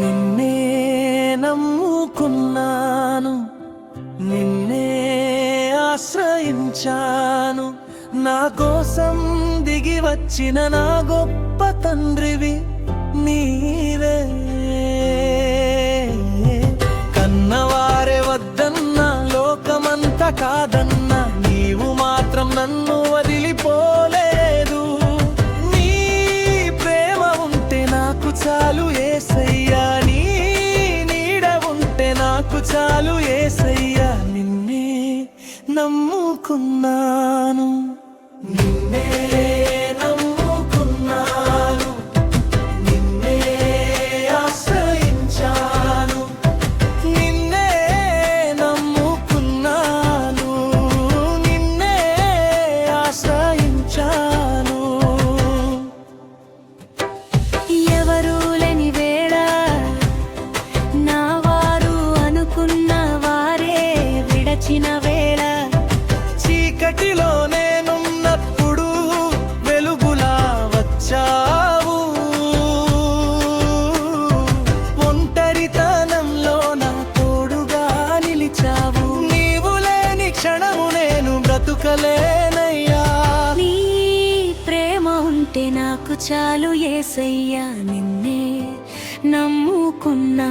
నిన్నే నమ్ముకున్నాను నిన్నే ఆశ్రయించాను. నా కోసం దిగి వచ్చిన నా గొప్ప తండ్రివి నీవే. కన్నవారే వద్దన్న లోకమంతా కాదన్న నీవు మాత్రం నన్ను వదిలిపో చాలు ఏసయ్యా నిన్నే నమ్ముకున్నాను. నిన్నే ఉంటే నాకు చాలు ఏసయ్యా నిన్నే నమ్ముకున్నా.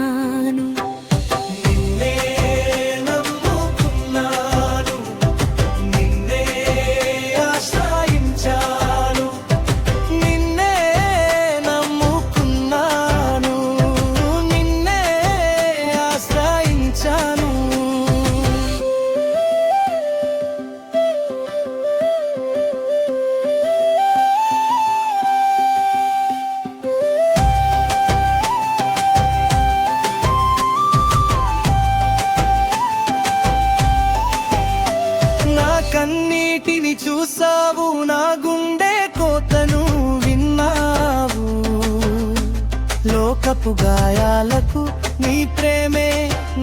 కన్నీటిని చూసావు నా గుండె కోతను విన్నావు. లోకపు గాయాలకు నీ ప్రేమే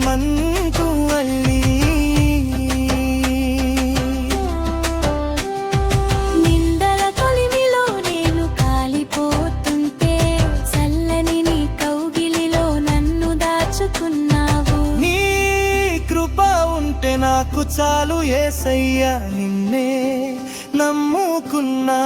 మంటూ అల్లి. నిందల నేను కాలిపోతుంటే నన్ను దాచుకున్నావు. కృప ఉంటే నాకు చాలు ఏసయ్యా నిన్నే నమ్ముకున్నా.